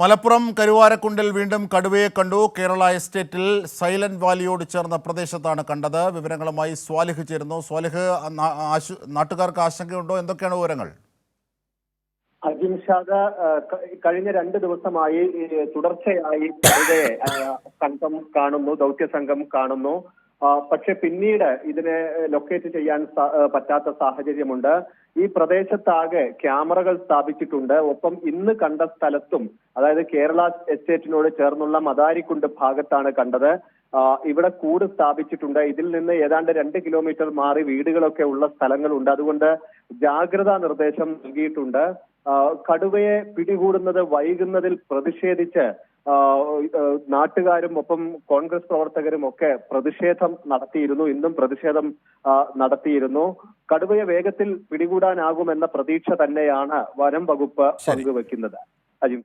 മലപ്പുറം കരുവാരക്കുണ്ടിൽ വീണ്ടും കടുവയെ കണ്ടു. കേരള എസ്റ്റേറ്റിൽ സൈലന്റ് വാലിയോട് ചേർന്ന പ്രദേശത്താണ് കണ്ടത്. വിവരങ്ങളുമായി സ്വാലിഹ് ചേരുന്നു. സ്വാലിഹ് നാട്ടുകാർക്ക് ആശങ്കയുണ്ടോ? എന്തൊക്കെയാണ് വിവരങ്ങൾ? അജിംഷാദ് കഴിഞ്ഞ രണ്ട് ദിവസമായി തുടർച്ചയായി സംഘം കാണുന്നു ദൗത്യ സംഘം കാണുന്നു. പക്ഷെ പിന്നീട് ഇതിനെ ലൊക്കേറ്റ് ചെയ്യാൻ പറ്റാത്ത സാഹചര്യമുണ്ട്. ഈ പ്രദേശത്താകെ ക്യാമറകൾ സ്ഥാപിച്ചിട്ടുണ്ട്. ഒപ്പം ഇന്ന് കണ്ട സ്ഥലത്തും അതായത് കേരള എസ്റ്റേറ്റിനോട് ചേർന്നുള്ള മദാരിക്കുണ്ട് ഭാഗത്താണ് കണ്ടത്. ഇവിടെ കൂട് സ്ഥാപിച്ചിട്ടുണ്ട്. ഇതിൽ നിന്ന് ഏതാണ്ട് രണ്ട് കിലോമീറ്റർ മാറി വീടുകളൊക്കെ ഉള്ള സ്ഥലങ്ങളുണ്ട്. അതുകൊണ്ട് ജാഗ്രതാ നിർദ്ദേശം നൽകിയിട്ടുണ്ട്. കടുവയെ പിടികൂടുന്നത് വൈകുന്നതിൽ പ്രതിഷേധിച്ച് നാട്ടുകാരും ഒപ്പം കോൺഗ്രസ് പ്രവർത്തകരും ഒക്കെ പ്രതിഷേധം നടത്തിയിരുന്നു. ഇന്നും പ്രതിഷേധം നടത്തിയിരുന്നു. കടുവയെ വേഗത്തിൽ പിടികൂടാനാകുമെന്ന പ്രതീക്ഷ തന്നെയാണ് വനം വകുപ്പ് പങ്കുവെക്കുന്നത്. അജിം